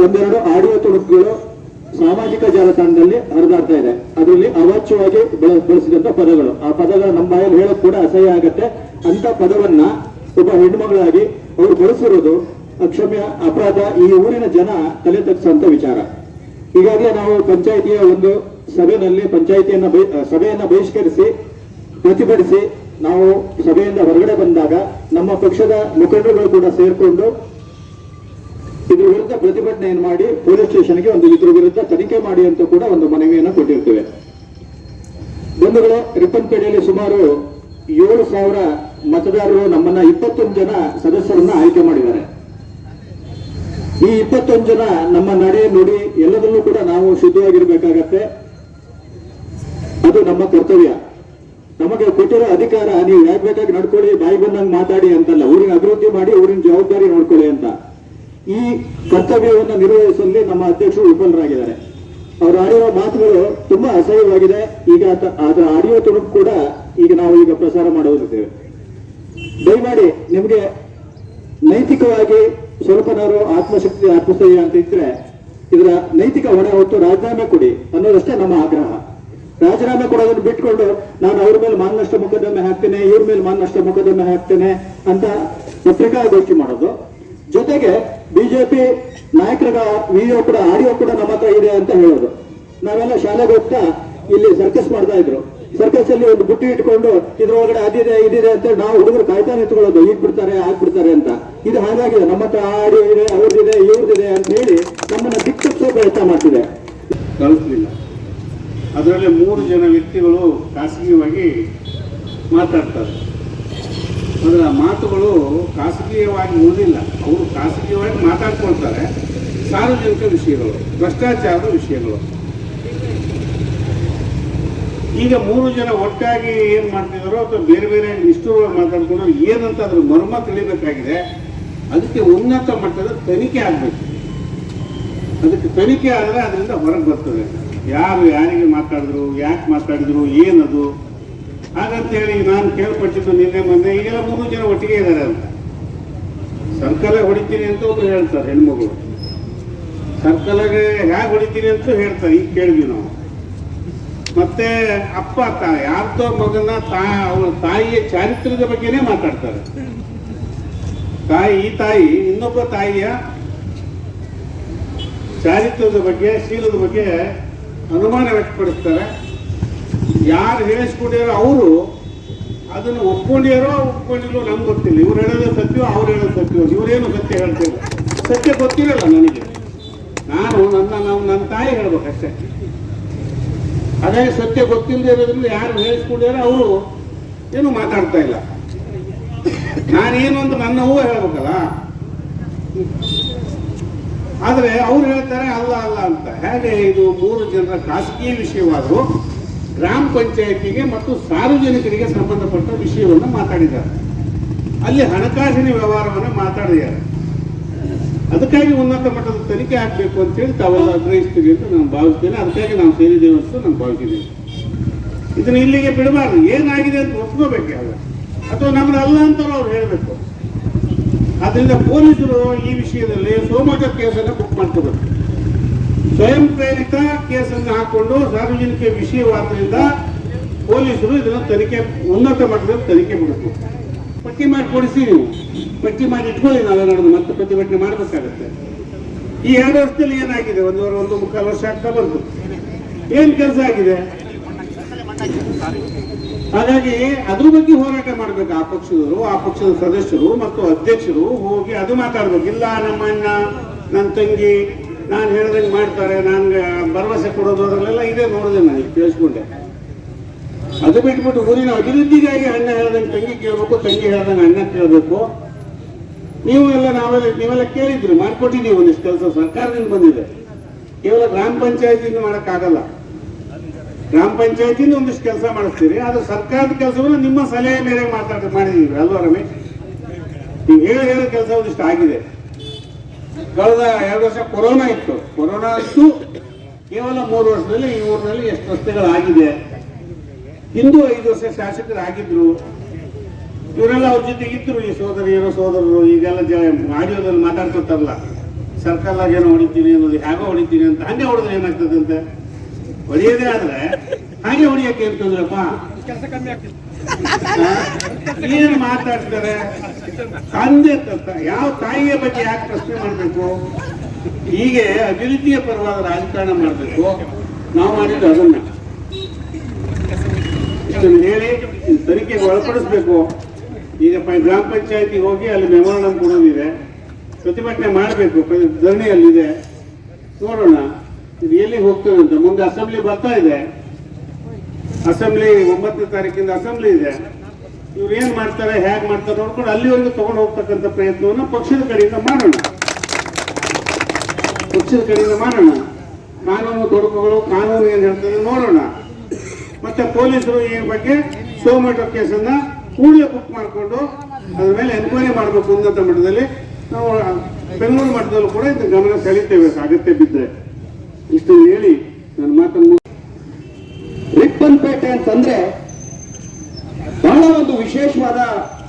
ಒಂದೆರಡು ಆಡಿಯೋ ತುಣುಕುಗಳು ಸಾಮಾಜಿಕ ಜಾಲತಾಣದಲ್ಲಿ ಹರಿದಾಡ್ತಾ ಇದೆ. ಅದರಲ್ಲಿ ಅವಾಚ್ಯವಾಗಿ ಬಳ- ಬಳಸಿದಂತ ಪದಗಳು. ಆ ಪದಗಳು ನಮ್ಮ ಬಾಯಲ್ಲಿ ಹೇಳೋಕ್ ಕೂಡ ಅಸಹ್ಯ ಆಗತ್ತೆ. ಅಂತ ಪದವನ್ನ ಒಬ್ಬ ಹೆಣ್ಮಗಳಾಗಿ ಅವರು ಬಳಸಿರೋದು ಅಕ್ಷಮ್ಯ ಅಪರಾಧ ಈ ಊರಿನ ಜನ ತಲೆ ತಗ್ಸುವಂತ ವಿಚಾರ. ಈಗಾಗಲೇ ನಾವು ಪಂಚಾಯಿತಿಯ ಒಂದು ಸಭೆಯಲ್ಲಿ ಪಂಚಾಯಿತಿಯನ್ನ ಸಭೆಯನ್ನ ಬಹಿಷ್ಕರಿಸಿ ಪ್ರತಿಭಟಿಸಿ ನಾವು ಸಭೆಯಿಂದ ಹೊರಗಡೆ ಬಂದಾಗ ನಮ್ಮ ಪಕ್ಷದ ಮುಖಂಡರುಗಳು ಕೂಡ ಸೇರಿಕೊಂಡು ಇದ್ರ ವಿರುದ್ಧ ಪ್ರತಿಭಟನೆಯನ್ನು ಮಾಡಿ ಪೊಲೀಸ್ ಸ್ಟೇಷನ್ಗೆ ಒಂದು ಇದ್ರ ವಿರುದ್ಧ ತನಿಖೆ ಮಾಡಿ ಅಂತ ಕೂಡ ಒಂದು ಮನವಿಯನ್ನು ಕೊಟ್ಟಿರ್ತೇವೆ. ಬಂಧುಗಳು ರಿಪ್ಪನ್ಪೇಟೆಯಲ್ಲಿ ಸುಮಾರು ಏಳು ಸಾವಿರ ಮತದಾರರು ನಮ್ಮನ್ನ ಇಪ್ಪತ್ತೊಂದು ಜನ ಸದಸ್ಯರನ್ನ ಆಯ್ಕೆ ಮಾಡಿದ್ದಾರೆ. ಈ ಇಪ್ಪತ್ತೊಂದು ಜನ ನಮ್ಮ ನಡೆ ನುಡಿ ಎಲ್ಲದಲ್ಲೂ ಕೂಡ ನಾವು ಶುದ್ಧವಾಗಿರ್ಬೇಕಾಗತ್ತೆ ಅದು ನಮ್ಮ ಕರ್ತವ್ಯ. ನಮಗೆ ಕೊಟ್ಟಿರೋ ಅಧಿಕಾರ, ನೀವು ಯಾಕೆ ಬೇಕಾಗಿ ನಡ್ಕೊಳ್ಳಿ, ಬಾಯಿ ಬಂದಂಗೆ ಮಾತಾಡಿ ಅಂತಲ್ಲ, ಊರಿನ ಅಭಿವೃದ್ಧಿ ಮಾಡಿ, ಊರಿನ ಜವಾಬ್ದಾರಿ ನೋಡ್ಕೊಳ್ಳಿ ಅಂತ. ಈ ಕರ್ತವ್ಯವನ್ನು ನಿರ್ವಹಿಸುವಲ್ಲಿ ನಮ್ಮ ಅಧ್ಯಕ್ಷರು ವಿಫಲರಾಗಿದ್ದಾರೆ. ಅವರು ಆಡಿರೋ ಮಾತುಗಳು ತುಂಬಾ ಅಸಹ್ಯವಾಗಿದೆ. ಈಗ ಅದ- ಅದರ ಆಡಿಯೋ ತುಣುಕು ಕೂಡ ಈಗ ನಾವು ಈಗ ಪ್ರಸಾರ ಮಾಡೋದಿದ್ದೇವೆ. ದಯಮಾಡಿ ನಿಮಗೆ ನೈತಿಕವಾಗಿ ಸ್ವಲ್ಪನಾರು ಆತ್ಮಶಕ್ತಿ, ಆತ್ಮಸ್ಥೈರ್ಯ ಅಂತ ಇದ್ರೆ, ಇದರ ನೈತಿಕ ಹೊಣೆ ಹೊತ್ತು ರಾಜೀನಾಮೆ ಕೊಡಿ ಅನ್ನೋದಷ್ಟೇ ನಮ್ಮ ಆಗ್ರಹ. ರಾಜೀನಾಮೆ ಕೊಡೋದನ್ನು ಬಿಟ್ಕೊಂಡು ನಾನು ಅವ್ರ ಮೇಲೆ ಮಾನನಷ್ಟ ಮೊಕದ್ದಮೆ ಹಾಕ್ತೇನೆ, ಇವ್ರ ಮೇಲೆ ಮಾನನಷ್ಟ ಮೊಕದ್ದಮೆ ಹಾಕ್ತೇನೆ ಅಂತ ಪತ್ರಿಕಾಗೋಷ್ಠಿ ಮಾಡೋದು. ಜೊತೆಗೆ ಬಿಜೆಪಿ ನಾಯಕರ ವಿಡಿಯೋ ಕೂಡ ಆಡಿಯೋ ಕೂಡ ನಮ್ಮ ಹತ್ರ ಇದೆ ಅಂತ ಹೇಳೋದು. ನಾವೆಲ್ಲ ಶಾಲೆಗೆ ಹೋಗ್ತಾ ಇಲ್ಲಿ ಸರ್ಕಸ್ ಮಾಡ್ತಾ ಇದ್ರು. ಸರ್ಕಸ್ ಅಲ್ಲಿ ಒಂದು ಬುಟ್ಟಿ ಇಟ್ಕೊಂಡು ಇದ್ರೊಳಗಡೆ ಅದಿದೆ ಇದಿದೆ ಅಂತ ನಾವು ಹುಡುಗರು ಕಾಯ್ತಾ ನಿಂತ್ಕೊಳ್ಳೋದು ಈಗ ಬಿಡ್ತಾರೆ ಆಗ್ಬಿಡ್ತಾರೆ ಅಂತ. ಇದು ಹಾಗಾಗಿದೆ. ನಮ್ಮ ಹತ್ರ ಆಡಿಯೋ ಇದೆ ಅವ್ರದಿದೆ ಇವ್ರದ್ದಿದೆ ಅಂತ ಹೇಳಿ ನಮ್ಮನ್ನ ದಿಕ್ಕ ಪ್ರಯತ್ನ ಮಾಡ್ತಿದೆ. ಕಳಿಸ್ಲಿಲ್ಲ. ಅದರಲ್ಲಿ ಮೂರು ಜನ ವ್ಯಕ್ತಿಗಳು ಖಾಸಗಿಯಾಗಿ ಮಾತಾಡ್ತಾರೆ. ಅದರ ಮಾತುಗಳು ಖಾಸಗಿಯವಾಗಿ ಉಳಿದಿಲ್ಲ ಅವರು ಖಾಸಗಿಯವಾಗಿ ಮಾತಾಡ್ಕೊಳ್ತಾರೆ. ಸಾರ್ವಜನಿಕ ವಿಷಯಗಳು, ಭ್ರಷ್ಟಾಚಾರದ ವಿಷಯಗಳು. ಈಗ ಮೂರು ಜನ ಒಟ್ಟಾಗಿ ಏನು ಮಾಡ್ತಿದಾರೋ ಅಥವಾ ಬೇರೆ ಬೇರೆ ನಿಷ್ಠುರವಾಗಿ ಮಾತಾಡ್ಕೊಂಡು ಏನಂತ ಅದ್ರ ಮರ್ಮ ತಿಳಿಬೇಕಾಗಿದೆ. ಅದಕ್ಕೆ ಉನ್ನತ ಮಟ್ಟದ ತನಿಖೆ ಆಗಬೇಕು. ಅದಕ್ಕೆ ತನಿಖೆ ಆದರೆ ಅದರಿಂದ ಹೊರಗೆ ಬರ್ತದೆ. ಯಾರು ಯಾರಿಗೆ ಮಾತಾಡಿದ್ರು, ಯಾಕೆ ಮಾತಾಡಿದ್ರು, ಏನದು? ಹಾಗಂತೇಳಿ ನಾನು ಕೇಳ್ಪಟ್ಟಿದ್ದು ನಿನ್ನೆ ಮೊನ್ನೆ, ಈಗೆಲ್ಲ ಮೂರು ಜನ ಒಟ್ಟಿಗೆ ಇದ್ದಾರೆ ಅಂತ. ಸರ್ಕಲ್ ಹೊಡಿತೀನಿ ಅಂತ ಒಬ್ಬರು ಹೇಳ್ತಾರೆ ಹೆಣ್ಮಗಳು. ಸರ್ಕಲ್ಗೆ ಹೇಗೆ ಹೊಡಿತೀನಿ ಅಂತ ಹೇಳ್ತಾರೆ, ಈಗ ಕೇಳಿದ್ವಿ ನಾವು. ಮತ್ತೆ ಅಪ್ಪ, ತಾ, ಯಾರ್ದೋ ಮಗನ ತಾ ಅವನ ತಾಯಿಯ ಚಾರಿತ್ರ್ಯದ ಬಗ್ಗೆನೇ ಮಾತಾಡ್ತಾರೆ. ತಾಯಿ, ಈ ತಾಯಿ, ಇನ್ನೊಬ್ಬ ತಾಯಿಯ ಚಾರಿತ್ರ್ಯದ ಬಗ್ಗೆ, ಶೀಲದ ಬಗ್ಗೆ ಅನುಮಾನ ವ್ಯಕ್ತಪಡಿಸ್ತಾರೆ. ಯಾರು ಹೇಳಿಸ್ಕೊಂಡಿರೋ ಅವರು ಅದನ್ನು ಒಪ್ಕೊಂಡಿರೋ ಒಪ್ಕೊಂಡಿರೋ ನಮ್ಗೆ ಗೊತ್ತಿಲ್ಲ. ಇವ್ರು ಹೇಳೋದು ಸತ್ಯವೋ ಅವ್ರು ಹೇಳೋದು ಸತ್ಯವೋ ಇವರೇನು ಸತ್ಯ ಹೇಳ್ತಿಲ್ಲ ಸತ್ಯ ಗೊತ್ತಿರಲ್ಲ ನನಗೆ. ನಾನು ನನ್ನ, ನಾವು ನನ್ನ ತಾಯಿ ಹೇಳ್ಬೇಕಷ್ಟೇ. ಅದೇ ಸತ್ಯ ಗೊತ್ತಿಲ್ಲದೆ ಇರೋದ್ರಿಂದ ಯಾರು ಹೇಳಿಸ್ಕೊಂಡಿರೋ ಅವರು ಏನು ಮಾತಾಡ್ತಾ ಇಲ್ಲ. ನಾನೇನು ಅಂತ ನನ್ನ ಹೂವು ಹೇಳ್ಬೇಕಲ್ಲ? ಆದರೆ ಅವ್ರು ಹೇಳ್ತಾರೆ, ಅಲ್ಲ ಅಲ್ಲ ಅಂತ. ಹೇಗೆ ಇದು ಮೂರು ಜನರ ಖಾಸಗಿ ವಿಷಯವಾದರೂ ಗ್ರಾಮ ಪಂಚಾಯತಿಗೆ ಮತ್ತು ಸಾರ್ವಜನಿಕರಿಗೆ ಸಂಬಂಧಪಟ್ಟ ವಿಷಯವನ್ನು ಮಾತಾಡಿದ್ದಾರೆ. ಅಲ್ಲಿ ಹಣಕಾಸಿನ ವ್ಯವಹಾರವನ್ನು ಮಾತಾಡಿದ್ದಾರೆ. ಅದಕ್ಕಾಗಿ ಉನ್ನತ ಮಟ್ಟದ ತನಿಖೆ ಆಗಬೇಕು ಅಂತೇಳಿ ತಾವೆಲ್ಲ ಆಗ್ರಹಿಸ್ತೀವಿ ಅಂತ ನಾನು ಭಾವಿಸ್ತೇನೆ. ಅದಕ್ಕಾಗಿ ನಾವು ಸೇರಿದ್ದೇವೆ ಅಂತ ನಾನು ಭಾವಿಸಿದ್ದೇನೆ. ಇದನ್ನ ಇಲ್ಲಿಗೆ ಬಿಡಬಾರ್ದು. ಏನಾಗಿದೆ ಅಂತ ಒಪ್ಕೋಬೇಕು ಯಾವಾಗ ಅಥವಾ ನಮ್ದು ಅಲ್ಲ ಅಂತ ಅವ್ರು ಹೇಳಬೇಕು. ಆದ್ರಿಂದ ಪೊಲೀಸರು ಈ ವಿಷಯದಲ್ಲಿ ಸೋಮಕ ಕೇಸನ್ನು ಬುಕ್ ಮಾಡ್ಕೋಬೇಕು. ಸ್ವಯಂ ಪ್ರೇರಿತ ಕೇಸನ್ನು ಹಾಕೊಂಡು ಸಾರ್ವಜನಿಕ ವಿಷಯವಾದ್ದರಿಂದ ಪೊಲೀಸರು ಇದನ್ನು ತನಿಖೆ, ಉನ್ನತ ಮಟ್ಟದ ತನಿಖೆ ಮಾಡಬೇಕು. ಪಟ್ಟಿ ಮಾಡಿ ಕೊಡಿಸಿ ನೀವು. ಪಟ್ಟಿ ಮಾಡಿ ಇಟ್ಕೊಳ್ಳಿ ನಾವೇ ನಡೆದು ಮತ್ತೆ ಪ್ರತಿಭಟನೆ ಮಾಡಬೇಕಾಗತ್ತೆ. ಈ ಎರಡು ವರ್ಷದಲ್ಲಿ ಏನಾಗಿದೆ? ಒಂದೂವರೆ ಒಂದು ಮುಕ್ಕಾಲು ವರ್ಷ ಆಗ್ತಾ ಬಂತು. ಏನು ಕೆಲಸ ಆಗಿದೆ? ಹಾಗಾಗಿ ಅದ್ರ ಬಗ್ಗೆ ಹೋರಾಟ ಮಾಡ್ಬೇಕು ಆ ಪಕ್ಷದವರು, ಆ ಪಕ್ಷದ ಸದಸ್ಯರು ಮತ್ತು ಅಧ್ಯಕ್ಷರು ಹೋಗಿ ಅದು ಮಾತಾಡ್ಬೇಕು. ಇಲ್ಲ, ನಮ್ಮ ಅಣ್ಣ, ನನ್ನ ತಂಗಿ, ನಾನು ಹೇಳ್ದಂಗೆ ಮಾಡ್ತಾರೆ, ನನ್ಗೆ ಭರವಸೆ ಕೊಡೋದು ಅದರಲ್ಲೆಲ್ಲ ಇದೇ ನೋಡಿದೆ ನಾನು ಕೇಳಿಸ್ಕೊಂಡೆ. ಅದು ಬಿಟ್ಬಿಟ್ಟು ಊರಿನ ಅಭಿವೃದ್ಧಿಗಾಗಿ ಅಣ್ಣ ಹೇಳ್ದಂಗೆ ತಂಗಿ ಕೇಳಬೇಕು, ತಂಗಿ ಹೇಳ್ದಂಗೆ ಅಣ್ಣ ಕೇಳಬೇಕು. ನೀವು ಎಲ್ಲ ನಾವೆಲ್ಲ, ನೀವೆಲ್ಲ ಕೇಳಿದ್ರಿ, ಮಾಡ್ಕೊಟ್ಟಿದ್ದೀವಿ ಒಂದಿಷ್ಟು ಕೆಲಸ, ಸರ್ಕಾರದಿಂದ ಬಂದಿದೆ. ಕೇವಲ ಗ್ರಾಮ ಪಂಚಾಯತಿಯಿಂದ ಮಾಡೋಕ್ಕಾಗಲ್ಲ. ಗ್ರಾಮ ಪಂಚಾಯತಿಯಿಂದ ಒಂದಿಷ್ಟು ಕೆಲಸ ಮಾಡಿಸ್ತೀರಿ, ಆದ್ರೆ ಸರ್ಕಾರದ ಕೆಲಸವನ್ನು ನಿಮ್ಮ ಸಲಹೆ ಮೇರೆಗೆ ಮಾತಾಡ, ಮಾಡಿದೀವಿ. ಅಲ್ವಾ ರಮೇಶ್ ನೀವು ಹೇಳಿ, ಹೇಳೋ ಕೆಲಸ ಒಂದಿಷ್ಟು ಆಗಿದೆ. ಕಳೆದ ಎರಡು ವರ್ಷ ಕೊರೋನಾ ಇತ್ತು. ಕೊರೋನಾ ಇತ್ತು ಕೇವಲ ಮೂರು ವರ್ಷದಲ್ಲಿ, ಈ ಊರಿನಲ್ಲಿ ಎಷ್ಟು ರಸ್ತೆಗಳಾಗಿದೆ? ಹಿಂದೂ ಐದು ವರ್ಷ ಶಾಸಕರಾಗಿದ್ರು. ಇವರೆಲ್ಲ ಅವ್ರ ಜೊತೆಗೆ ಇದ್ರು ಈ ಸೋದರಿಯರು, ಸೋದರರು, ಈಗೆಲ್ಲ ಜ, ಆಡಿಯೋದಲ್ಲಿ ಮಾತಾಡ್ಕೊತಾರಲ್ಲ ಸರ್ಕಾರ ಏನೋ ಹೊಡಿತೀನಿ ಅನ್ನೋದು, ಹೇಗೋ ಹೊಡಿತೀನಿ ಅಂತ, ಹಂಗೆ ಹೊಡೆದ್ರೆ ಏನಾಗ್ತದೆ ಅಂತ ಹೊಡಿಯೋದೇ ಆದ್ರೆ ಹಾಗೆ ಹೊಡಿಯಕ್ಕೆ ಏನ್ ತೊಂದ್ರಪ್ಪ? ಏನು ಮಾತಾಡ್ತಾರೆ ತಂದೆ ತಂತ ಯಾವ ತಾಯಿಯ ಬಗ್ಗೆ ಯಾಕೆ ಪ್ರಶ್ನೆ ಮಾಡಬೇಕು? ಹೀಗೆ ಅಭಿವೃದ್ಧಿಯ ಪರವಾದ ರಾಜಕಾರಣ ಮಾಡಬೇಕು. ನಾವು ಮಾಡಿದ್ದು ಅದನ್ನ. ಹೇಳಿ ತನಿಖೆಗೆ ಒಳಪಡಿಸ್ಬೇಕು. ಈಗ ಗ್ರಾಮ ಪಂಚಾಯತಿ ಹೋಗಿ ಅಲ್ಲಿ ಮೆಮೋರಂಡಮ್ ಕೊಡೋದಿದೆ. ಪ್ರತಿಭಟನೆ ಮಾಡಬೇಕು. ಧರಣಿ ಅಲ್ಲಿದೆ ನೋಡೋಣ. ಇದು ಎಲ್ಲಿಗೆ ಹೋಗ್ತೇವೆ ಅಂತ? ಮುಂದೆ ಅಸೆಂಬ್ಲಿ ಬರ್ತಾ ಇದೆ. ಅಸೆಂಬ್ಲಿ ಒಂಬತ್ತನೇ ತಾರೀಕಿಂದ ಅಸೆಂಬ್ಲಿ ಇದೆ. ಇವ್ರು ಏನ್ ಮಾಡ್ತಾರೆ, ಹೇಗೆ ಮಾಡ್ತಾರೆ ನೋಡ್ಕೊಂಡು ಅಲ್ಲಿವರೆಗೂ ತಗೊಂಡು ಹೋಗ್ತಕ್ಕಂಥ ಪ್ರಯತ್ನವನ್ನು ಪಕ್ಷದ ಕಡೆಯಿಂದ ಮಾಡೋಣ. ಪಕ್ಷದ ಕಡೆಯಿಂದ ಮಾಡೋಣ. ಕಾನೂನು ತೊಡಕುಗಳು, ಕಾನೂನು ಏನ್ ಹೇಳ್ತದೆ ನೋಡೋಣ. ಮತ್ತೆ ಪೊಲೀಸರು ಈ ಬಗ್ಗೆ ಸೋಮಟೋ ಕೇಸನ್ನ ಕೂಡಲೇ ಬುಕ್ ಮಾಡಿಕೊಂಡು ಅದ್ರ ಮೇಲೆ ಎನ್ಕ್ವೈರಿ ಮಾಡಬೇಕು ಉನ್ನತ ಮಟ್ಟದಲ್ಲಿ. ನಾವು ಬೆಂಗಳೂರು ಮಟ್ಟದಲ್ಲೂ ಕೂಡ ಇದು ಗಮನ ಸೆಳೀತೇವೆ ಅಗತ್ಯ ಬಿದ್ದರೆ ಇಷ್ಟು ಹೇಳಿ ನನ್ನ ಮಾತನ್ನು ರಿಪ್ಪನ್ ಪೇಟೆ ಅಂತಂದ್ರೆ ಬಹಳ ಒಂದು ವಿಶೇಷವಾದ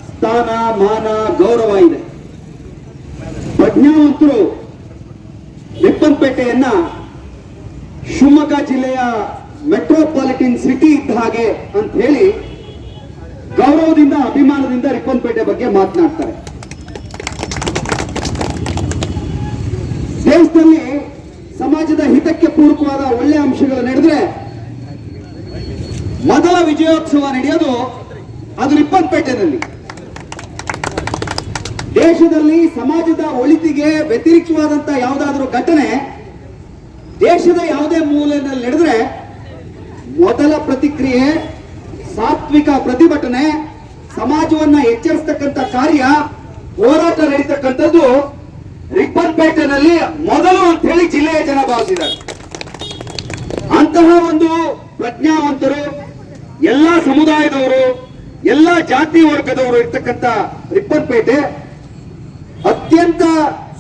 ಸ್ಥಾನ, ಮಾನ, ಗೌರವ ಇದೆ. ಪ್ರಜ್ಞಾವಂತರು ರಿಪ್ಪನ್ಪೇಟೆಯನ್ನ ಶಿವಮೊಗ್ಗ ಜಿಲ್ಲೆಯ ಮೆಟ್ರೋಪಾಲಿಟನ್ ಸಿಟಿ ಇದ್ದ ಹಾಗೆ ಅಂತ ಹೇಳಿ ಗೌರವದಿಂದ, ಅಭಿಮಾನದಿಂದ ರಿಪ್ಪನ್ಪೇಟೆ ಬಗ್ಗೆ ಮಾತನಾಡ್ತಾರೆ ದೇಶದಲ್ಲಿ ಸಮಾಜದ ಹಿತಕ್ಕೆ ಒಳ್ಳೆ ಅಂಶಗಳು ನಡೆದ್ರೆ ಮೊದಲ ವಿಜಯೋತ್ಸವ ನಡೆಯೋದು ಅದು ರಿಪ್ಪನ್ಪೇಟೆನಲ್ಲಿ ದೇಶದಲ್ಲಿ ಸಮಾಜದ ಒಳಿತಿಗೆ ವ್ಯತಿರಿಕ್ತವಾದಂತಹ ಯಾವುದಾದ್ರೂ ಘಟನೆ ದೇಶದ ಯಾವುದೇ ಮೂಲೆಯಲ್ಲಿ ನಡೆದ್ರೆ ಮೊದಲ ಪ್ರತಿಕ್ರಿಯೆ, ಸಾತ್ವಿಕ ಪ್ರತಿಭಟನೆ, ಸಮಾಜವನ್ನ ಎಚ್ಚರಿಸ್ತಕ್ಕಂಥ ಕಾರ್ಯ, ಹೋರಾಟ ನಡೀತಕ್ಕಂಥದ್ದು ರಿಪ್ಪನ್ಪೇಟೆನಲ್ಲಿ ಮೊದಲು ಅಂತ ಹೇಳಿ ಜಿಲ್ಲೆಯ ಜನ ಭಾವಿಸಿದ್ದಾರೆ. ಅಂತಹ ಒಂದು ಪ್ರಜ್ಞಾವಂತರು, ಎಲ್ಲ ಸಮುದಾಯದವರು, ಎಲ್ಲ ಜಾತಿ ವರ್ಗದವರು ಇರ್ತಕ್ಕಂಥ ರಿಪ್ಪನ್ಪೇಟೆ, ಅತ್ಯಂತ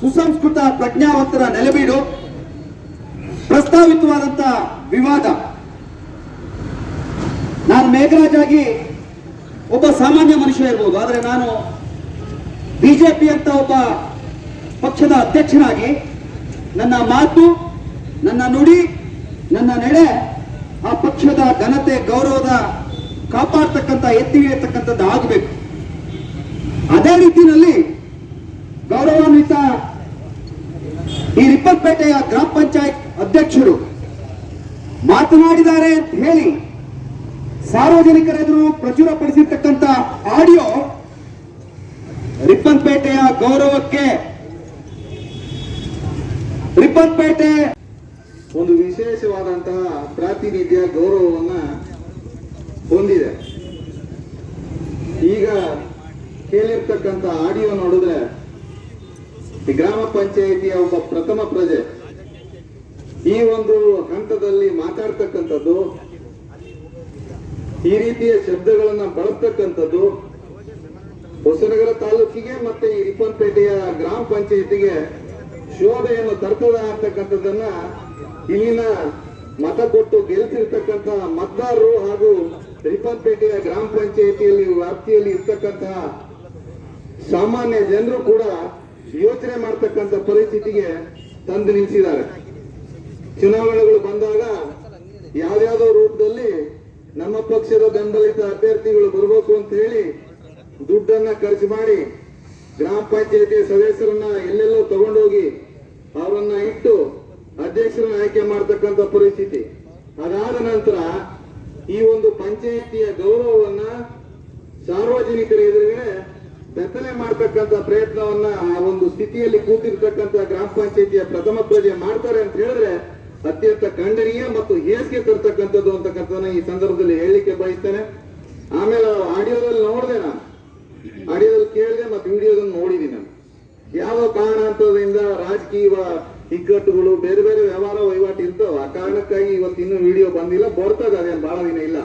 ಸುಸಂಸ್ಕೃತ ಪ್ರಜ್ಞಾವಂತರ ನೆಲೆಬೀಡು ಪ್ರಸ್ತಾವಿತವಾದಂತ ವಿವಾದ. ನಾನು ಮೇಘರಾಜ್ ಆಗಿ ಒಬ್ಬ ಸಾಮಾನ್ಯ ಮನುಷ್ಯ ಇರ್ಬೋದು, ಆದರೆ ನಾನು ಬಿಜೆಪಿ ಅಂತ ಒಬ್ಬ ಪಕ್ಷದ ಅಧ್ಯಕ್ಷನಾಗಿ ನನ್ನ ಮಾತು, ನನ್ನ ನುಡಿ ನನ್ನ ನಡೆ ಆ ಪಕ್ಷದ ಘನತೆ, ಗೌರವದ ಕಾಪಾಡ್ತಕ್ಕಂಥ ಎತ್ತಿ ಇರ್ತಕ್ಕಂಥದ್ದು ಆಗಬೇಕು. ಅದೇ ರೀತಿಯಲ್ಲಿ ಗೌರವಾನ್ವಿತ ಈ ರಿಪ್ಪನ್ಪೇಟೆಯ ಗ್ರಾಮ ಪಂಚಾಯತ್ ಅಧ್ಯಕ್ಷರು ಮಾತನಾಡಿದ್ದಾರೆ ಅಂತ ಹೇಳಿ ಸಾರ್ವಜನಿಕರ ಎದುರು ಪ್ರಚುರಪಡಿಸಿರ್ತಕ್ಕಂಥ ಆಡಿಯೋ ರಿಪ್ಪನ್ಪೇಟೆಯ ಗೌರವಕ್ಕೆ ರಿಪ್ಪನ್ಪೇಟೆ ಒಂದು ವಿಶೇಷವಾದಂತಹ ಪ್ರಾತಿನಿಧ್ಯ ಗೌರವವನ್ನ ಹೊಂದಿದೆ. ಈಗ ಕೇಳಿರ್ತಕ್ಕಂಥ ಆಡಿಯೋ ನೋಡಿದ್ರೆ ಗ್ರಾಮ ಪಂಚಾಯಿತಿಯ ಒಬ್ಬ ಪ್ರಥಮ ಪ್ರಜೆ. ಈ ಒಂದು ಹಂತದಲ್ಲಿ ಮಾತಾಡ್ತಕ್ಕಂಥದ್ದು, ಈ ರೀತಿಯ ಶಬ್ದಗಳನ್ನ ಬಳಸ್ತಕ್ಕಂಥದ್ದು ಹೊಸನಗರ ತಾಲೂಕಿಗೆ ಮತ್ತೆ ಈ ರಿಪ್ಪನ್ಪೇಟೆಯ ಗ್ರಾಮ ಪಂಚಾಯಿತಿಗೆ ಶೋಧೆಯನ್ನು ತರ್ತದ ಅಂತಕ್ಕಂಥದ್ದನ್ನ ಇಲ್ಲಿನ ಮತ ಕೊಟ್ಟು ಗೆಲ್ತಿರ್ತಕ್ಕಂಥ ಮತದಾರರು ಹಾಗೂ ರಿಪ್ಪನ್ಪೇಟೆಯ ಗ್ರಾಮ ಪಂಚಾಯಿತಿಯಲ್ಲಿ ವ್ಯಾಪ್ತಿಯಲ್ಲಿ ಇರ್ತಕ್ಕಂತಹ ಸಾಮಾನ್ಯ ಜನರು ಕೂಡ ಯೋಚನೆ ಮಾಡ್ತಕ್ಕಂಥ ಪರಿಸ್ಥಿತಿಗೆ ತಂದು ನಿಲ್ಲಿಸಿದ್ದಾರೆ ಚುನಾವಣೆಗಳು ಬಂದಾಗ ಯಾವ್ಯಾವುದೋ ರೂಪದಲ್ಲಿ ನಮ್ಮ ಪಕ್ಷದ ಬೆಂಬಲಿತ ಅಭ್ಯರ್ಥಿಗಳು ಬರಬೇಕು ಅಂತ ಹೇಳಿ ದುಡ್ಡನ್ನ ಖರ್ಚು ಮಾಡಿ ಗ್ರಾಮ ಪಂಚಾಯತಿ ಸದಸ್ಯರನ್ನ ಎಲ್ಲೆಲ್ಲೋ ತಗೊಂಡೋಗಿ ಅವರನ್ನ ಇಟ್ಟು ಅಧ್ಯಕ್ಷರನ್ನ ಆಯ್ಕೆ ಮಾಡ್ತಕ್ಕಂಥ ಪರಿಸ್ಥಿತಿ. ಅದಾದ ನಂತರ ಈ ಒಂದು ಪಂಚಾಯಿತಿಯ ಗೌರವವನ್ನ ಸಾರ್ವಜನಿಕರ ಎದುರುಗಡೆ ಬೆತ್ತಲೆ ಮಾಡ್ತಕ್ಕಂಥ ಪ್ರಯತ್ನವನ್ನ ಆ ಒಂದು ಸ್ಥಿತಿಯಲ್ಲಿ ಕೂತಿರ್ತಕ್ಕಂಥ ಗ್ರಾಮ ಪಂಚಾಯಿತಿಯ ಪ್ರಥಮ ಪ್ರಜೆ ಮಾಡ್ತಾರೆ ಅಂತ ಹೇಳಿದ್ರೆ ಅತ್ಯಂತ ಖಂಡನೀಯ ಮತ್ತು ಹೇಸಿಗೆ ತರ್ತಕ್ಕಂಥದ್ದು ಅಂತಕ್ಕಂಥದ್ದನ್ನ ಈ ಸಂದರ್ಭದಲ್ಲಿ ಹೇಳಲಿಕ್ಕೆ ಬಯಸ್ತೇನೆ. ಆಮೇಲೆ ಆಡಿಯೋದಲ್ಲಿ ನೋಡಿದೆ ನಾನು. ಆಡಿಯೋದಲ್ಲಿ ಕೇಳಿದೆ ಮತ್ತು ವಿಡಿಯೋದಲ್ಲಿ ನೋಡಿದ್ದೀನಿ ನಾನು. ಯಾವ ಕಾರಣಾಂತರದಿಂದ ರಾಜಕೀಯ ಇಕ್ಕಟ್ಟುಗಳು ಬೇರೆ ಬೇರೆ ವ್ಯವಹಾರ ವಹಿವಾಟು ಇರ್ತಾವ ಆ ಕಾರಣಕ್ಕಾಗಿ ಇವತ್ತು ಇನ್ನೂ ವಿಡಿಯೋ ಬಂದಿಲ್ಲ. ಬರ್ತದೆ, ಅದೇನು ಬಹಳ ದಿನ ಇಲ್ಲ.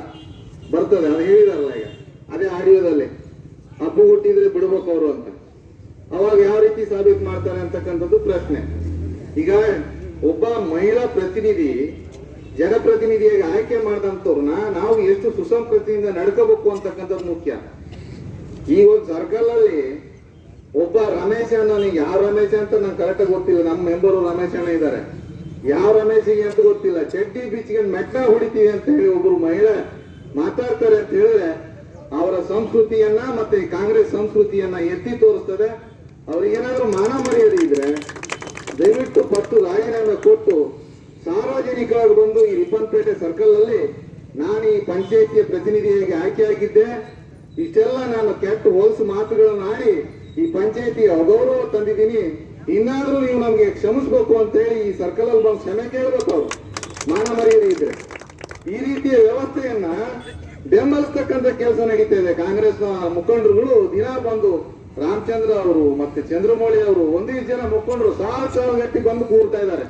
ಬರ್ತದೆ, ಅದು ಹೇಳಿದಾರಲ್ಲ ಈಗ. ಅದೇ ಆಡಿಯೋದಲ್ಲಿ. ಹಬ್ಬ ಹುಟ್ಟಿದ್ರೆ ಬಿಡ್ಬೇಕು ಅವರು ಅಂತ. ಅವಾಗ ಯಾವ ರೀತಿ ಸಾಬೀತು ಮಾಡ್ತಾರೆ ಅಂತಕ್ಕಂಥದ್ದು ಪ್ರಶ್ನೆ. ಈಗ ಒಬ್ಬ ಮಹಿಳಾ ಪ್ರತಿನಿಧಿ, ಜನಪ್ರತಿನಿಧಿಯಾಗಿ ಆಯ್ಕೆ ಮಾಡಿದಂಥವ್ರನ್ನ ನಾವು ಎಷ್ಟು ಸುಸಂಸ್ಕೃತಿಯಿಂದ ನಡ್ಕೋಬೇಕು ಅಂತಕ್ಕಂಥದ್ದು ಮುಖ್ಯ. ಈ ಒಂದು ಸರ್ಕಲ್ ಅಲ್ಲಿ ಒಬ್ಬ ರಮೇಶ್ ನನಗೆ ಯಾವ ರಮೇಶ ಅಂತ ನಂಗೆ ಕರೆಕ್ಟ್ ಗೊತ್ತಿಲ್ಲ. ನಮ್ಮ ಮೆಂಬರು ರಮೇಶ್ ಅಣ್ಣ ಇದ್ದಾರೆ ಯಾವ ರಮೇಶಿಗೆ ಅಂತ ಗೊತ್ತಿಲ್ಲ. ಚಡ್ಡಿ ಬೀಚ್ಗೆ ಮೆಟ್ಟ ಹೊಡಿತೀವಿ ಅಂತ ಹೇಳಿ ಒಬ್ರು ಮಹಿಳೆ ಮಾತಾಡ್ತಾರೆ ಅಂತ ಹೇಳಿದ್ರೆ ಅವರ ಸಂಸ್ಕೃತಿಯನ್ನ ಮತ್ತೆ ಕಾಂಗ್ರೆಸ್ ಸಂಸ್ಕೃತಿಯನ್ನ ಎತ್ತಿ ತೋರಿಸ್ತದೆ. ಏನಾದರೂ ಮಾನ ಮರ್ಯಾದೆ ಇದ್ರೆ ದಯವಿಟ್ಟು ಪಟ್ಟು ರಾಜೀನಾಮೆ ಕೊಟ್ಟು ಸಾರ್ವಜನಿಕವಾಗಿ ಬಂದು ಈ ರಿಪ್ಪನ್ಪೇಟೆ ಸರ್ಕಲ್ ಅಲ್ಲಿ ನಾನು ಈ ಪಂಚಾಯಿತಿಯ ಪ್ರತಿನಿಧಿಯಾಗಿ ಆಯ್ಕೆಯಾಗಿದ್ದೆ ಇಷ್ಟೆಲ್ಲ ನಾನು ಕೆಟ್ಟ ಹೋಲ್ಸು ಮಾತುಗಳನ್ನು ಆಡಿ ಈ ಪಂಚಾಯತಿ ಅಗೌರವ ತಂದಿದ್ದೀನಿ. ಇನ್ನಾದ್ರೂ ನೀವು ನಮ್ಗೆ ಕ್ಷಮಿಸ್ಬೇಕು ಅಂತ ಹೇಳಿ ಈ ಸರ್ಕಲ್ ಅಲ್ಲಿ ಬಂದು ಕ್ಷಮೆ ಕೇಳಬೇಕು ಅವರು. ಮಾನ ಮರ್ಯಾದೆ ಇದ್ರೆ. ಈ ರೀತಿಯ ವ್ಯವಸ್ಥೆಯನ್ನ ಬೆಂಬಲಿಸ್ತಕ್ಕಂಥ ಕೆಲಸ ನಡೀತಾ ಇದೆ. ಕಾಂಗ್ರೆಸ್ ಮುಖಂಡರುಗಳು ದಿನ ಬಂದು ರಾಮಚಂದ್ರ ಅವರು ಮತ್ತೆ ಚಂದ್ರಮೌಳಿ ಅವರು ಒಂದಿಷ್ಟು ಜನ ಮುಖಂಡರು ಸಾವಿರ ಸಾವಿರ ಗಟ್ಟಿ ಬಂದು ಕೂರ್ತಾ ಇದ್ದಾರೆ.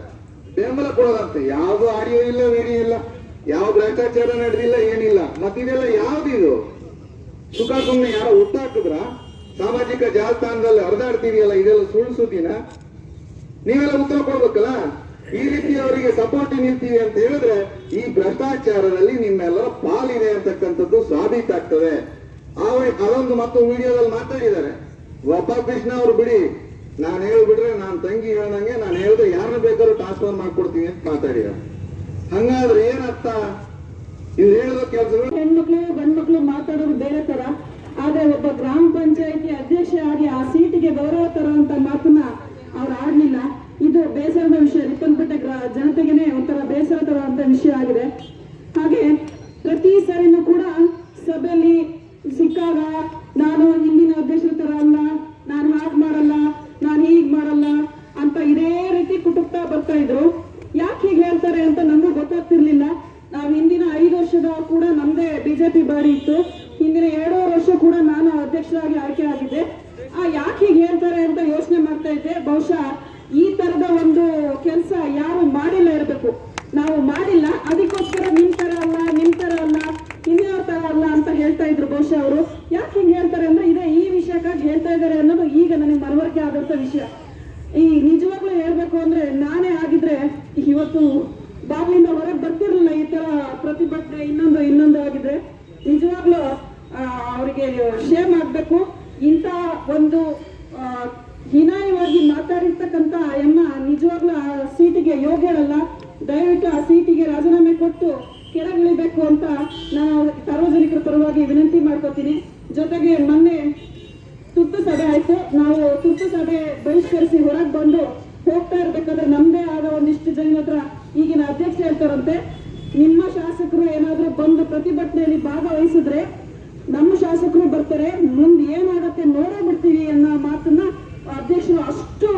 ಬೆಂಬಲ ಕೊಡೋದಂತೆ. ಯಾವ್ದು ಆಡಿಯೋ ಇಲ್ಲ, ವಿಡಿಯೋ ಇಲ್ಲ, ಯಾವ ಭ್ರಷ್ಟಾಚಾರ ನಡೆದಿಲ್ಲ, ಏನಿಲ್ಲ. ಮತ್ತಿದೆಲ್ಲ ಯಾವ್ದು ಇದು? ಸುಖ ಸುಮ್ಮನೆ ಯಾರೋ ಹುಟ್ಟಾಕಿದ್ರ? ಸಾಮಾಜಿಕ ಜಾಲತಾಣದಲ್ಲಿ ಹರಿದಾಡ್ತೀವಿಯಲ್ಲ ಇದೆಲ್ಲ ಸುಳ್ಳು ಸುದ್ದಿನ? ನೀವೆಲ್ಲ ಉತ್ತರ ಕೊಡ್ಬೇಕಲ್ಲ? ಈ ರೀತಿ ಅವರಿಗೆ ಸಪೋರ್ಟ್ ನಿಲ್ತೀವಿ ಅಂತ ಹೇಳಿದ್ರೆ, ಈ ಭ್ರಷ್ಟಾಚಾರದಲ್ಲಿ ನಿಮ್ಮೆಲ್ಲರ ಪಾಲಿದೆ ಅಂತಕ್ಕಂಥದ್ದು ಸಾಬೀತಾಗ್ತದೆ ಅದೊಂದು ಮತ್ತು ವಿಡಿಯೋದಲ್ಲಿ ಮಾತಾಡಿದ್ದಾರೆ. ಒಬ್ಬ ಕೃಷ್ಣ ಅವರು ಬಿಡಿ, ನಾನು ಹೇಳ್ಬಿಟ್ರೆ ನಾನು ತಂಗಿ ಹೇಳ್ದಂಗೆ ನಾನು ಹೇಳಿದ್ರೆ ಯಾರನ್ನ ಬೇಕಾದ್ರೂ ಟ್ರಾನ್ಸ್ಫರ್ ಮಾಡ್ಕೊಡ್ತೀನಿ ಅಂತ ಮಾತಾಡಿದ್ದಾರೆ. ಹಂಗಾದ್ರೆ ಏನರ್ಥ ಇದು ಹೇಳಿದ ಕೆಲಸಗಳು ಹೆಣ್ಮಕ್ಳು ಗಂಡ್ಮಕ್ಳು ಮಾತಾಡೋದು ಬೇರೆ ತರ. ಆದ್ರೆ ಒಬ್ಬ ಗ್ರಾಮ ಪಂಚಾಯತಿ ಅಧ್ಯಕ್ಷ ಆಗಿ ಆ ಸೀಟಿಗೆ ಗೌರವ ತರುವಂತ ಮಾತನ್ನ ಅವ್ರು ಆಡ್ಲಿಲ್ಲ. ಇದು ಬೇಸರದ ವಿಷಯ. ರಿಪ್ಪನ್ಪೇಟೆ ಗ್ರಾ ಜನತೆಗೆನೆ ಒಂಥರ ಬೇಸರ ತರುವಂತ ವಿಷಯ ಆಗಿದೆ. ಹಾಗೆ ಪ್ರತಿ ಸಾರಿನೂ ಕೂಡ ಸಭೆಯಲ್ಲಿ ಸಿಕ್ಕಾಗ ನಾನು ಹಿಂದಿನ ಅಧ್ಯಕ್ಷರ ತರ ಅಲ್ಲ, ನಾನು ಹಾಗೆ ಮಾಡಲ್ಲ, ನಾನು ಹೀಗ್ ಮಾಡಲ್ಲ ಅಂತ ಇದೇ ರೀತಿ ಕುಟುಕ್ತಾ ಬರ್ತಾ ಇದ್ರು. ಯಾಕೆ ಹೀಗೆ ಹೇಳ್ತಾರೆ ಅಂತ ನಮಗೂ ಗೊತ್ತಾಗ್ತಿರ್ಲಿಲ್ಲ. ನಾವು ಹಿಂದಿನ ಐದು ವರ್ಷದ ಕೂಡ ನಮ್ದೇ ಬಿಜೆಪಿ ಬಾರಿ ಇತ್ತು. ಹಿಂದಿನ ಎರಡು ಕೂಡ ನಾನು ಅಧ್ಯಕ್ಷರಾಗಿ ಆಯ್ಕೆ ಆಗಿದ್ದೆ ಆ ಯಾಕೆ ಹೀಗೆ ಹೇಳ್ತಾರೆ ಅಂತ ಯೋಚನೆ ಮಾಡ್ತಾ ಇದ್ದೆ. ಬಹುಶಃ ಈ ತರದ ಒಂದು ಕೆಲಸ ಯಾರು ಮಾಡಿಲ್ಲ ಇರಬೇಕು. ನಾವು ಮಾಡಿಲ್ಲ, ಅದಕ್ಕೋಸ್ಕರ ನಿಮ್ ತರ ಅಲ್ಲ, ನಿಮ್ ತರ ಅಲ್ಲ ಹಿಂದಿನ ತರ ಅಲ್ಲ ಅಂತ ಹೇಳ್ತಾ ಇದ್ರು ಬಹುಶಃ ಅವರು. ಯಾಕೆ ಹಿಂಗೆ ಹೇಳ್ತಾರೆ ಅಂದ್ರೆ ಇದೇ ಈ ವಿಷಯಕ್ಕಾಗಿ ಹೇಳ್ತಾ ಇದ್ದಾರೆ ಅನ್ನೋದು ಈಗ ನನಗೆ ಮನವರಿಕೆ ಆದಂತ ವಿಷಯ. ಈ ನಿಜವಾಗ್ಲೂ ಹೇಳ್ಬೇಕು ಅಂದ್ರೆ ನಾನೇ ಆಗಿದ್ರೆ ಇವತ್ತು ಬಾಗಿಲಿಂದ ಹೊರಗೆ ಬರ್ತಿರ್ಲಿಲ್ಲ ಈ ತರ ಪ್ರತಿಭಟನೆ ಇನ್ನೊಂದು ಇನ್ನೊಂದು ಆಗಿದ್ರೆ. ನಿಜವಾಗ್ಲೂ ಅವರಿಗೆ ಶೇಮ್ ಆಗ್ಬೇಕು ಇಂಥ ಒಂದು ಹೀನಾಯವಾಗಿ ಮಾತಾಡಿರ್ತಕ್ಕಂಥ ಎಮ್ಮ ನಿಜವಾಗ್ಲೂ ಆ ಸೀಟಿಗೆ ಯೋಗ್ಯಳಲ್ಲ ದಯವಿಟ್ಟು ಆ ಸೀಟಿಗೆ ರಾಜೀನಾಮೆ ಕೊಟ್ಟು ಕೆಳಗಿಳಿಬೇಕು ಅಂತ ನಾನು ಸಾರ್ವಜನಿಕರ ಪರವಾಗಿ ವಿನಂತಿ ಮಾಡ್ಕೋತೀನಿ. ಜೊತೆಗೆ ಮೊನ್ನೆ ತುರ್ತು ಸಭೆ ಆಯ್ತು. ನಾವು ತುರ್ತು ಸಭೆ ಬಹಿಷ್ಕರಿಸಿ ಹೊರಗೆ ಬಂದು ಹೋಗ್ತಾ ಇರ್ಬೇಕಾದ್ರೆ ನಮ್ದೇ ಆದ ಒಂದಿಷ್ಟು ಜನ ಹತ್ರ ಈಗಿನ ಅಧ್ಯಕ್ಷ ಹೇಳ್ತಾರಂತೆ, ನಿಮ್ಮ ಶಾಸಕರು ಏನಾದ್ರೂ ಬಂದು ಪ್ರತಿಭಟನೆಯಲ್ಲಿ ಭಾಗವಹಿಸಿದ್ರೆ ನಮ್ಮ ಶಾಸಕರು ಬರ್ತಾರೆ, ಮುಂದೆ ಏನಾಗತ್ತೆ ನೋಡೇ ಬಿಡ್ತೀವಿ ಅನ್ನೋ ಮಾತನ್ನ ಅಧ್ಯಕ್ಷರು ಅಷ್ಟು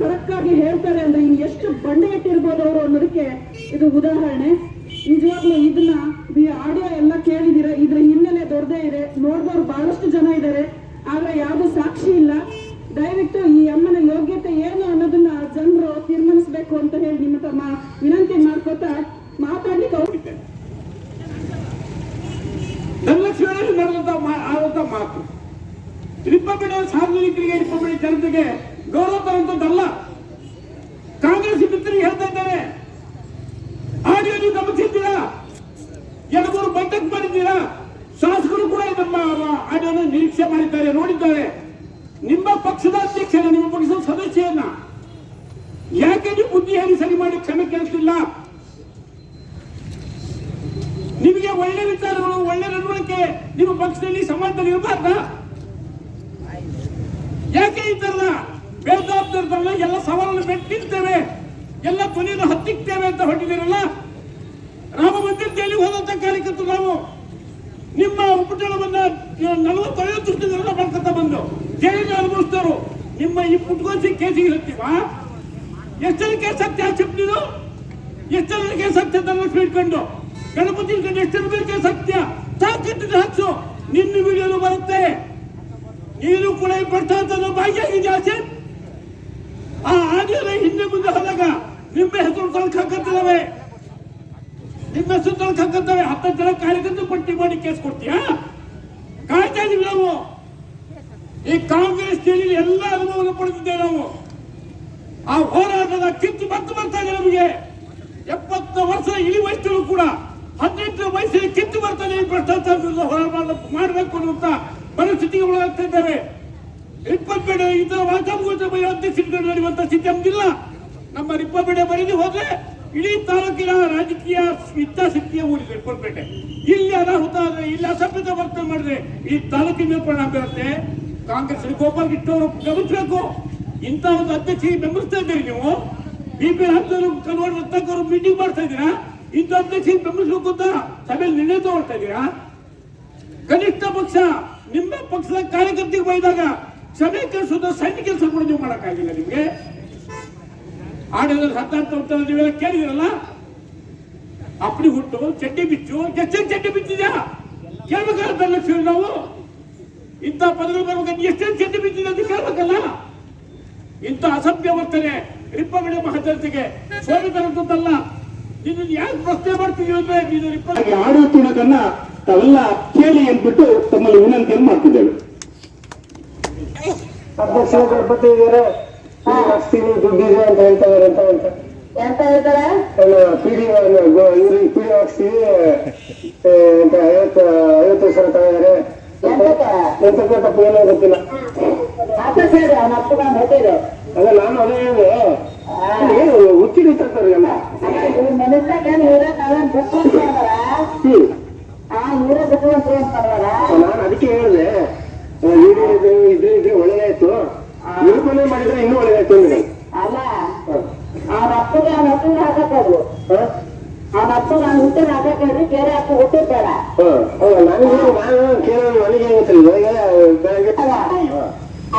ಕರೆಕ್ಟ್ ಆಗಿ ಹೇಳ್ತಾರೆ ಅಂದ್ರೆ ಇನ್ ಎಷ್ಟು ಬಂಡೆ ಇಟ್ಟಿರ್ಬೋದು ಅವರು ಅನ್ನೋದಕ್ಕೆ ಇದು ಉದಾಹರಣೆ. ನಿಜವಾಗ್ಲೂ ಇದನ್ನ ಆಡಿಯೋ ಎಲ್ಲ ಕೇಳಿದಿರ ಇದ್ರ ಹಿನ್ನೆಲೆ ದೊಡ್ಡದೇ ಇದೆ. ನೋಡಿದವ್ರು ಬಹಳಷ್ಟು ಜನ ಇದ್ದಾರೆ. ಆದ್ರೆ ಯಾವ್ದು ಸಾಕ್ಷಿ ಇಲ್ಲ. ದಯವಿಟ್ಟು ಈ ಅಮ್ಮನ ಯೋಗ್ಯತೆ ಏನು ಅನ್ನೋದನ್ನ ಜನರು ತೀರ್ಮಾನಿಸಬೇಕು ಅಂತ ಹೇಳಿ ನಿಮ್ಮ ತಮ್ಮ ವಿನಂತಿ ಮಾಡ್ಕೊತಾ ಮಾತು. ರಿಪಬ್ಲಿಕ್ ಸಾರ್ವಜನಿಕರಿಗೆ ರಿಪಬ್ಲಿಕ್ ಜನತೆಗೆ ಗೌರವ ತರುವಂತದ್ದಲ್ಲ ಕಾಂಗ್ರೆಸ್ ಮಿತ್ರರಿಗೆ ಹೇಳ್ತಾ ಇದ್ದಾರೆ ಆಡಿಯೋ ನೀವು ಗಮನಿಸಿದ್ದೀರಾ ಎರಡು ಮೂರು ಬಂಟಕ್ ಮಾಡಿದ್ದೀರಾ ಶಾಸಕರು ಕೂಡ ನಮ್ಮ ಆಡಿಯೋನ ನಿರೀಕ್ಷೆ ಮಾಡಿದ್ದಾರೆ ನೋಡಿದ್ದಾರೆ ನಿಮ್ಮ ಪಕ್ಷದ ಅಧ್ಯಕ್ಷನ ನಿಮ್ಮ ಪಕ್ಷದ ಸದಸ್ಯರನ್ನ ಯಾಕೆ ನೀವು ಬುದ್ಧಿ ಹೇಳಿ ಸರಿ ಮಾಡಿ ಕ್ಷಮೆ ಕೇಳಿಸ್ತಿಲ್ಲ ನಿಮಗೆ ಒಳ್ಳೆ ವಿಚಾರಗಳು ಒಳ್ಳೆ ನಡವಳಿಕೆ ನಿಮ್ಮ ಪಕ್ಷದಲ್ಲಿ ಸಮಾಜದಲ್ಲಿ ಇರಬಾರ್ದ? ಯಾಕೆ ಈ ತರದ ಬೇಜವಾಬ್ದಾರಿತನ ಎಲ್ಲ ಸವಾಲನ್ನು ಬೆಟ್ಟಿರ್ತೇವೆ ಎಲ್ಲ ಕೊನೆಯನ್ನು ಹತ್ತಿಕ್ತೇವೆ ಅಂತ ಹೊರಟಿದ್ದೀರಲ್ಲ? ರಾಮ ಮಂದಿರ ಜೈಲಿ ಹೋದಂತ ಕಾರ್ಯಕರ್ತರು ನಾವು. ನಿಮ್ಮ ಉಪಟಳವನ್ನ ನಲವತ್ತೈವತ್ತು ವರ್ಷದಿಂದ ಮಾಡ್ಕೊತ ಬಂದು ಜೈಲಿನ ಅನುಭವಿಸ್ತಾರು ನಿಮ್ಮ ಈ ಪುಟ್ಕೋಸಿ ಕೇಸಿಗೆ ಹೇಳ್ತೀವ? ಎಷ್ಟರ ಕೇಸ್ ಆಕ್ಷೇಪ ನೀನು? ಎಷ್ಟರ ಕೇಸ್ ಹತ್ಯೆ ಧನಲಕ್ಷ್ಮಿ ಇಟ್ಕೊಂಡು ಗಣಪತಿ ಇಟ್ಕೊಂಡು ಎಷ್ಟರ ಮೇಲೆ ಕೇಸ್ ಹತ್ಯ ತಾಕತ್ತಿದ್ರೆ ಹಚ್ಚು ನಿನ್ನ ವಿಡಿಯೋನು ಬರುತ್ತೆ. ನೀನು ಕೂಡ ಬರ್ತಾ ಅಂತ ಭಾಗಿಯಾಗಿದ್ಯಾ ಆಚೆ ಆ ಆಡಿಯೋದ ಹಿಂದೆ ಮುಂದೆ ಹೋದಾಗ ನಿಮ್ಮ ಹೆಸರು ತಳ್ಕಾಕತ್ತಿಲ್ಲವೆ ನಿಮ್ಮ ಹೆಸರು ತಳ್ಕಾಕತ್ತವೆ ಹತ್ತು ಜನ ಕಾರ್ಯಕರ್ತರು ಪಟ್ಟಿ ಮಾಡಿ ಕೇಸ್ ಕೊಡ್ತೀಯಾ? ಕಾಯ್ತಾ ಇದೀವಿ ನಾವು. ಈ ಕಾಂಗ್ರೆಸ್ ಜೈಲಿನ ಎಲ್ಲ ಅನುಭವವನ್ನು ಪಡೆದಿದ್ದೇವೆ ನಾವು. ಆ ಹೋರಾಟದ ಕಿತ್ತು ಮತ್ತೆ ಬರ್ತಾ ಇದೆ ನಮಗೆ. ಎಪ್ಪತ್ತು ವರ್ಷ ಇಳಿ ವಯಸ್ಸಿನೂ ಕೂಡ. ಹದಿನೆಂಟು ವಯಸ್ಸಿಗೆ ಕಿತ್ತು ಬರ್ತದೆ ಈ ಭ್ರಷ್ಟಾಚಾರ ಹೋರಾಟ ಮಾಡಬೇಕು ಅನ್ನುವಂತ ಮನಸ್ಥಿತಿಗೆ ಒಳಗಾಗ್ತಾ ಇದ್ದಾರೆ ರಿಪ್ಪನ್ಪೇಟೆ ಇದರ ವಾತಾವರಣ ಅಧ್ಯಕ್ಷರುಗಳು ನಡೆಯುವಂತ ಸ್ಥಿತಿ ಇಲ್ಲ ನಮ್ಮ ರಿಪ್ಪನ್ಪೇಟೆ ಬರೀದಿ ಹೋದ್ರೆ ಇಡೀ ತಾಲೂಕಿನ ರಾಜಕೀಯ ಇಚ್ಛಾಶಕ್ತಿಯ ಊರಿದೆ ರಿಪ್ಪನ್ಪೇಟೆ ಇಲ್ಲಿ ಅನಾಹುತ ಆದ್ರೆ, ಇಲ್ಲಿ ಅಸಭ್ಯತ ವರ್ತನೆ ಮಾಡಿದ್ರೆ ಈ ತಾಲೂಕಿನ ಪರಿಣಾಮ ಬೀರುತ್ತೆ. ಕಾಂಗ್ರೆಸ್ ಗೋಪಾಲ್ ಅವರು ಗಮನಿಸಬೇಕು. ಇಂತಹ ಒಂದು ಅಧ್ಯಕ್ಷ ಬೆಂಬಲಿಸ್ತಾ ಇದ್ದೀರಿ ನೀವು. B P convert Ratnakar meeting ಮಾಡ್ತಾ ಇದ್ದೀರಾ? ಇಂಥ ಅಧ್ಯಕ್ಷ ಬೆಂಬಲಿಸಬೇಕು ಅಂತ ಸಭೆಯಲ್ಲಿ ನಿರ್ಣಯ ತಗೊಳ್ತಾ ಇದ್ದೀರಾ? ಕನಿಷ್ಠ ಪಕ್ಷ, ನಿಮ್ಮ ಪಕ್ಷದ ಕಾರ್ಯಕರ್ತೆಗೆ ಬೈದಾಗ ಸಭೆ ಕೆಲಸದ ಸಣ್ಣ ಕೆಲಸ ಕೂಡ ನೀವು ಮಾಡಕ್ಕಾಗಿಲ್ಲ ನಿಮ್ಗೆ. ಆಡಿದ ಸತ್ತಾರ್ಥ ಅಂತ ನೀವೆಲ್ಲ ಕೇಳಿದಿರಲ್ಲ? ಅಪ್ಪಡಿ ಹುಟ್ಟು, ಚಡ್ಡಿ ಬಿಚ್ಚು ಎಷ್ಟು ಚಡ್ಡಿ ಬಿಚ್ಚಿದ್ಯಾ ಕೇಳ್ಬೇಕಾದ್ರೆ ಲಕ್ಷ ನಾವು ಇಂಥ ಪದಗಳು ಬರ್ಬೇಕಂತ ಎಷ್ಟೇ ಚಡ್ಡಿ ಬಿಚ್ಚಿದೆ ಅಂತ ಕೇಳ್ಬೇಕಲ್ಲ? ಇಂಥ ಅಸಭ್ಯ ವರ್ತನೆ, ರಿಪ್ಪಗಡೆ ಮಹಾಜನತೆಗೆ ಶೋಭೆ ತರುತ್ತಲ್ಲ ತುಣಕನ್ನ ತಾವೆಲ್ಲ ಕೇಳಿ ಅಂದ್ಬಿಟ್ಟು ತಮ್ಮಲ್ಲಿ ವಿನಂತಿಯನ್ನು ಮಾಡ್ತಿದ್ದೇವೆ. ಗಣಪತಿ ದುಡ್ಡಿದೆ ಅಂತ ಹೇಳ್ತಾರೆ ಅಂತ ಹೇಳ್ತಾರೆ. ಪಿ ಡಿ ಇವ್ರಿಗೆ ಪಿ ಡಿ ಹಾಕ್ಸ್ತೀವಿ ಆ, ಅಂತ ಐವತ್ತು ಐವತ್ತು ಸಾವಿರ ತಗೊಂಡಿದ್ದಾರೆ ಎಂತಕ್ಕೆ? ತಪ್ಪ ಏನೋ ಗೊತ್ತಿಲ್ಲ. ನಾನು ಹೇಳ್ತಿದ್ದೆ ಅಲ್ಲ ನಾನು ಅದೇ ಹೇಳಿದೆ. ಏನು ಹುಚ್ಚಿ ನಿಂತಾರೆ ಎಲ್ಲ ಮನುಷ್ಯಾಗ ಇವರ ನಾವೇನ್ ಬುಕ್ ಮಾಡ್ತಾರ ಹ್ಮ್. ಆ ಇವರ ಬುಕ್ ಮಾಡ್ತಾರ ನಾನು ಅದಕ್ಕೆ ಹೇಳಿದೆ. ಇದು ಇದೆ ಇದ್ರೆ ಇದ್ರೆ ಒಳ್ಳೆದಾಯ್ತು ನಿರೂಪಣೆ ಮಾಡಿದ್ರೆ ಇನ್ನೂ ಒಳ್ಳೆದಾಯ್ತು ಅಂದ್ರೆ ಅಲ್ಲ. ಆ ಅಪ್ಪಗೆ ಅವನ ಹುಟ್ಟಿನ ಹಾಕಕ್ಕಾದ್ರು ಅವನ ಅಪ್ಪ ನಾನು ಹುಟ್ಟಿನ ಹಾಕಕ್ಕಾದ್ರೆ ಬೇರೆ ಅಪ್ಪ ಹುಟ್ಟಿದ್ದಾರ ನಾನು ಕೇಳೋದು ನನಗೆ ಗೊತ್ತಿಲ್ಲ. ಬೆಳಗ್ಗೆ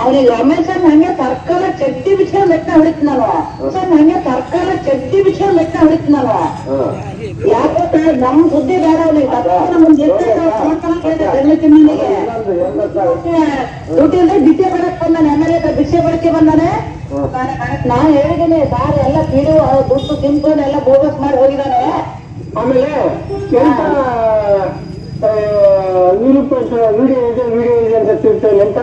ಅವ್ರಿಗೆ ರಮೇಶ್ ಹಂಗೆ ತರ್ಕಾರ ಚಟ್ಟಿ ಬಿಚ್ಚ ಲೆಕ್ಕ ಹೊಡಿತೀನಲ್ವ ಸರ್ ಹಂಗೆ ತರ್ಕಾರ ಚಟ್ಟಿ ಬಿಚ್ಚ ಲೆಕ್ಕ ಹೊಡಿತೀನಲ್ವ ಯಾಕೆ ನಮ್ ಸುದ್ದಿ ಬೇಡ ಅವ್ನಿಗೆ. ಮುಂದೆ ದುಡ್ಡಿಂದ ಬಿಟ್ಟೆ ಬರಕ್ ಬಂದಾನೆ ಎಂ ಎಲ್ ಎ ಬಿಚ್ಚೆ ಬರಕ್ಕೆ ಬಂದಾನೆ. ನಾ ಹೇಳಿದ್ದೀನಿ ಸಾರ್ ಎಲ್ಲ ಪಿಡು ದುಡ್ಡು ತಿನ್ಕೊಂಡು ಎಲ್ಲ ಬೋಗಸ್ ಮಾಡಿ ಹೋಗಿದ್ದಾನೆ ಆಮೇಲೆ ವಿಡಿಯೋ ಇದೆ ವಿಡಿಯೋ ಇದೆ ಅಂತ ತಿಳ್ತೇನೆ ಅಂತ?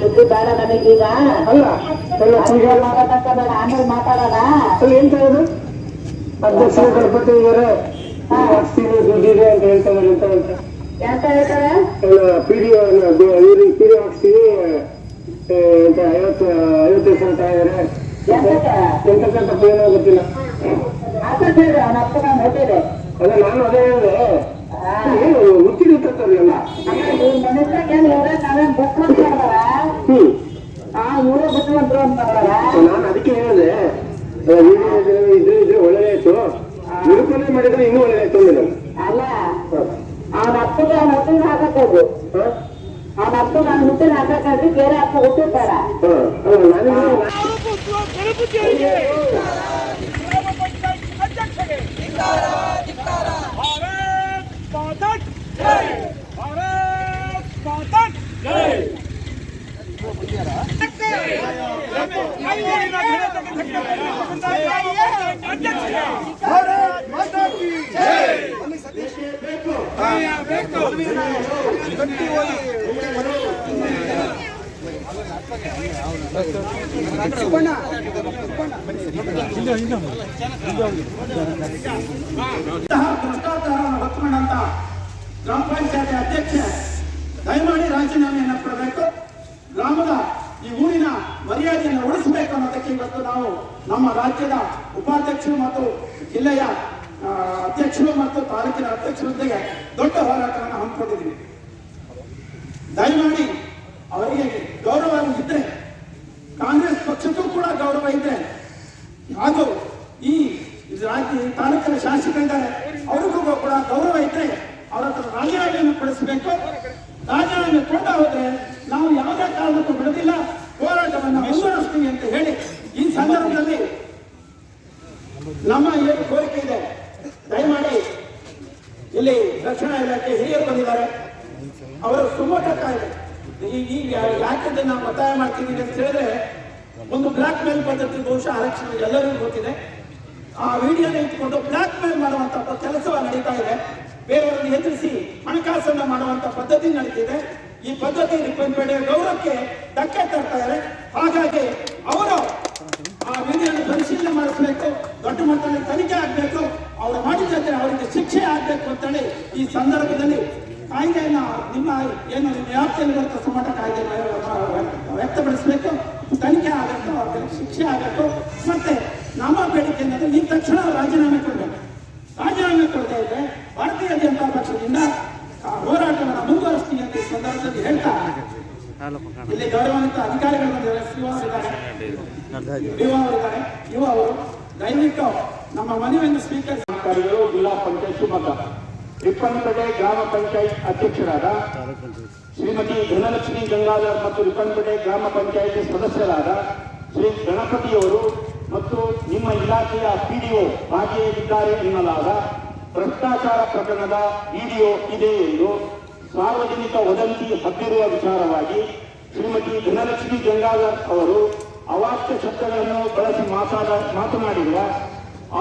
ಸುದ್ದಿ ಬೇಡ ನನಗೀಗ ಅಲ್ಲ ಮಾತಾಡಕ ಬೇಡ ಆಮೇಲೆ ಮಾತಾಡೋಣ ಅಲ್ಲಿ ಎಂತ ಇದು ಅಧ್ಯಕ್ಷರ ಗಣಪತಿ ಹಚ್ತೀನಿ ದುಡ್ಡಿದೆ ಅಂತ ಹೇಳ್ತಾರೆ. ಅಂತ ಎಂತ ಹೇಳ್ತಾರೆ? ಪಿ ಡಿ ಇವ್ರಿಗೆ ಪಿ ಡಿ ಹಾಕ್ಸ್ತೀವಿ ಅಂತ ಐವತ್ತು ಐವತ್ತು ಸಾವಿರ ತಗೊಂಡಿದ್ದಾರೆ. ಎಂತಕ್ಕೆ ತಪ್ಪ ಏನೋ ಗೊತ್ತಿಲ್ಲ. ಅಲ್ಲ ನಾನು ಅದೇ ಹೇಳಿದೆ. ಅಂತಾರ ನಾನು ಅದಕ್ಕೆ ಹೇಳಿದೆ ಇದ್ರೆ ಇದ್ರೆ ಒಳ್ಳೆದಾಯ್ತು ನಿರೂಪಣೆ ಮಾಡಿದ್ರೆ ಇನ್ನೂ ಒಳ್ಳೆದಾಯ್ತು ಮೇಡಮ್ ಅಲ್ಲ ಅವನ ಅಪ್ಪಗೆ ಅವನ ಹುಟ್ಟಿನ ಹಾಕಕ್ಕೋದು ಅವನ ಅಪ್ಪ ನಾನು ಹುಟ್ಟಿನ ಹಾಕಕ್ಕಾದ್ರೆ ಬೇರೆ ಅಪ್ಪ ಹುಟ್ಟಿರ್ತಾರ ನನಗೆ ಗ್ರಾಮ ಪಂಚಾಯತಿ ಅಧ್ಯಕ್ಷ ದಯಮಾಡಿ ರಾಜೀನಾಮೆಯನ್ನು ಕೊಡಬೇಕು. ಗ್ರಾಮದ ಈ ಊರಿನ ಮರ್ಯಾದೆಯನ್ನು ಉಳಿಸಬೇಕು ಅನ್ನೋದಕ್ಕೆ ಇವತ್ತು ನಾವು ನಮ್ಮ ರಾಜ್ಯದ ಉಪಾಧ್ಯಕ್ಷರು ಮತ್ತು ಜಿಲ್ಲೆಯ ಅಧ್ಯಕ್ಷರು ಮತ್ತು ತಾಲೂಕಿನ ಅಧ್ಯಕ್ಷರೊಂದಿಗೆ ದೊಡ್ಡ ಹೋರಾಟವನ್ನು ಹಮ್ಮಿಕೊಂಡಿದ್ದೀವಿ. ದಯಮಾಡಿ ಅವರಿಗೆ ಗೌರವ ಇದ್ರೆ, ಕಾಂಗ್ರೆಸ್ ಪಕ್ಷಕ್ಕೂ ಕೂಡ ಗೌರವ ಇದ್ರೆ, ಹಾಗೂ ಈ ರಾಜ್ಯ ತಾಲೂಕಿನ ಶಾಸಕರಿದ್ದಾರೆ, ಅವ್ರಿಗೂ ಕೂಡ ಗೌರವ ಇದ್ರೆ ಅವರ ಹತ್ರ ರಾಜೀನಾಮೆಯನ್ನು ಕೊಡಿಸಬೇಕು. ರಾಜೀನಾಮೆ ಕೊಟ್ಟ ಹೋದ್ರೆ ನಾವು ಯಾವುದೇ ಕಾರಣಕ್ಕೂ ಬಿಡುದಿಲ್ಲ ಹೋರಾಟವನ್ನು ಮುಂದುವರಿಸ್ತೀವಿ ಅಂತ ಹೇಳಿ ಈ ಸಂದರ್ಭದಲ್ಲಿ ನಮ್ಮ ಏನು ಕೋರಿಕೆ ಇದೆ. ದಯಮಾಡಿ ಇಲ್ಲಿ ರಕ್ಷಣಾ ಇಲಾಖೆ ಹಿರಿಯರು ಬಂದಿದ್ದಾರೆ. ಅವರು ಸುಮೋಟಕ ಇದೆ ಈಗ ಯಾಕೆ ನಾವು ಒತ್ತಾಯ ಮಾಡ್ತಿದ್ದೀವಿ ಅಂತ ಹೇಳಿದ್ರೆ ಒಂದು ಬ್ಲಾಕ್ ಮೇಲ್ ಪದ್ಧತಿ ದೋಷ ಆರಕ್ಷಣೆ ಎಲ್ಲರಿಗೂ ಗೊತ್ತಿದೆ. ಆ ವಿಡಿಯೋನ ಇಟ್ಕೊಂಡು ಬ್ಲಾಕ್ ಮೇಲ್ ಮಾಡುವಂತ ಕೆಲಸ ನಡೀತಾ ಇದೆ. ಬೇರೆಯವರನ್ನು ಎದುರಿಸಿ ಹಣಕಾಸನ್ನು ಮಾಡುವಂತ ಪದ್ಧತಿ ನಡೀತಿದೆ. ಈ ಪದ್ಧತಿ ಬೇಡ ಗೌರವಕ್ಕೆ ಧಕ್ಕೆ ತರ್ತಾ ಇದೆ ಹಾಗಾಗಿ ಅವರು ಆ ವಿಧಿಯನ್ನು ಪರಿಶೀಲನೆ ಮಾಡಿಸಬೇಕು, ದೊಡ್ಡ ಮಟ್ಟದಲ್ಲಿ ತನಿಖೆ ಆಗಬೇಕು, ಅವರು ಮಾಡಿದ್ರೆ ಅವರಿಗೆ ಶಿಕ್ಷೆ ಆಗಬೇಕು ಅಂತೇಳಿ ಈ ಸಂದರ್ಭದಲ್ಲಿ ಕಾಯ್ದೆಯನ್ನ ನಿಮ್ಮ ಏನು ವ್ಯಾಪ್ತಿಯಲ್ಲಿ ಬರುತ್ತೆ ಸುಮಟ ಕಾಯ್ದೆ ವ್ಯಕ್ತಪಡಿಸಬೇಕು. ತನಿಖೆ ಆಗಬೇಕು, ಅವ್ರಿಗೆ ಶಿಕ್ಷೆ ಆಗಬೇಕು. ಮತ್ತೆ ನಮ್ಮ ಬೇಡಿಕೆ ಏನಂದ್ರೆ ಈ ತಕ್ಷಣ ರಾಜೀನಾಮೆ ಕೊಡಬೇಕು. ರಾಜೀನಾಮೆ ಕೊಡದೆ ಇದ್ರೆ ಭಾರತೀಯ ಜನತಾ ಪಕ್ಷದಿಂದ ಆ ಹೋರಾಟವನ್ನು ಮುಂದುವರಿಸ್ತೀನಿ ಅಂತ ಈ ಸಂದರ್ಭದಲ್ಲಿ ಹೇಳ್ತಾ ಇಲ್ಲಿ ಗೌರವಾನ್ವಿತ ಅಧಿಕಾರಿಗಳು ಯುವ ಅವರು ದಯವಿಟ್ಟು ನಮ್ಮ ಮನವಿಯನ್ನು ಸ್ವೀಕರಿಸಿ. ಅಧಿಕಾರಿಗಳು ಜಿಲ್ಲಾ ಪಂಚಾಯತ್ ಶಿವಮೊಗ್ಗ. ರಿಪ್ಪನ್ಪೇಟೆ ಗ್ರಾಮ ಪಂಚಾಯತ್ ಅಧ್ಯಕ್ಷರಾದ ಶ್ರೀಮತಿ ಧನಲಕ್ಷ್ಮಿ ಗಂಗಾಧರ್ ಮತ್ತು ರಿಪ್ಪನ್ಪೇಟೆ ಗ್ರಾಮ ಪಂಚಾಯತಿ ಸದಸ್ಯರಾದ ಶ್ರೀ ಗಣಪತಿಯವರು ಮತ್ತು ನಿಮ್ಮ ಇಲಾಖೆಯ ಪಿಡಿಒ ಭಾಗಿಯಾಗಿದ್ದಾರೆ ಎನ್ನಲಾದ ಭ್ರಷ್ಟಾಚಾರ ಪ್ರಕರಣದ ವಿಡಿಯೋ ಇದೆ ಎಂದು ಸಾರ್ವಜನಿಕ ವದಂತಿ ಹಬ್ಬಿರುವ ವಿಚಾರವಾಗಿ ಶ್ರೀಮತಿ ಧನಲಕ್ಷ್ಮಿ ಗಂಗಾಧರ್ ಅವರು ಅವಾಸ್ತ ಶಬ್ದಗಳನ್ನು ಬಳಸಿ ಮಾತಾಡ ಮಾತನಾಡಿರುವ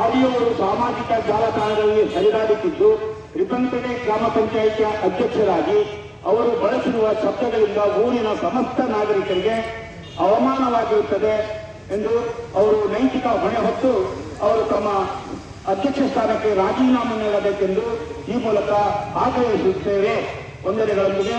ಆಡಿಯೋಗಳು ಸಾಮಾಜಿಕ ಜಾಲತಾಣದಲ್ಲಿ ಹರಿದಾಡುತ್ತಿದ್ದು, ರಿಪ್ಪನ್ಪೇಟೆ ಗ್ರಾಮ ಪಂಚಾಯಿತಿಯ ಅಧ್ಯಕ್ಷರಾಗಿ ಅವರು ಬಳಸಿರುವ ಶಬ್ದಗಳಿಂದ ಊರಿನ ಸಮಸ್ತ ನಾಗರಿಕರಿಗೆ ಅವಮಾನವಾಗಿರುತ್ತದೆ ಎಂದು ಅವರು ನೈತಿಕ ಹೊಣೆ ಹೊತ್ತು ಅವರು ತಮ್ಮ ಅಧ್ಯಕ್ಷ ಸ್ಥಾನಕ್ಕೆ ರಾಜೀನಾಮೆ ನೀಡಬೇಕೆಂದು ಈ ಮೂಲಕ ಆಗ್ರಹಿಸುತ್ತೇವೆ. ವಂದನೆಗಳೊಂದಿಗೆ